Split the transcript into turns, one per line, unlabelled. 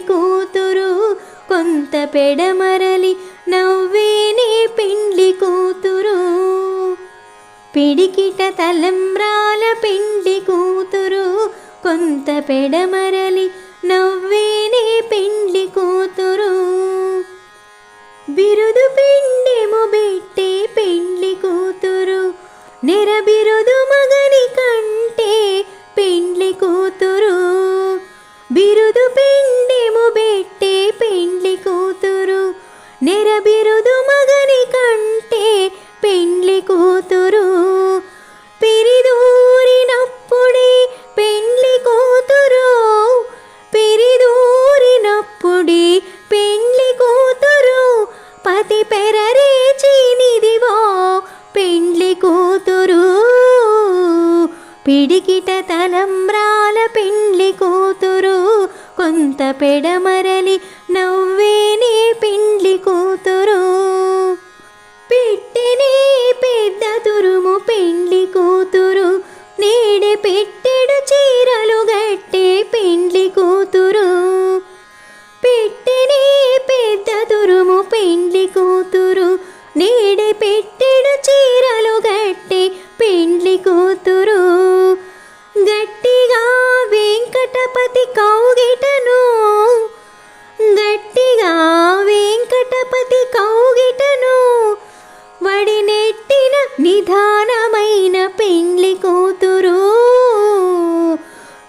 కూతురు కొంత పెడమరలి నవ్వేనే పెండ్లి కూతురు. పిడికిట తలంబ్రాల పెండ్లి కూతురు కొంత పెడమరలి నవ్వేనే పెండ్లి కూతురు. బిరుదు పిండెము బెట్టే పెండ్లి కూతురు నెరబి కూతురు. పిరిదూరినప్పుడే పెండ్లి కూతురు. పిరిదూరినప్పుడే పెండ్లి కూతురు. పతి పెరరేచినిదివో పెండ్లి కూతురు. పిడికిట తలంబ్రాల పెండ్లి కూతురు. కొంత పెడమరలి నవ్వే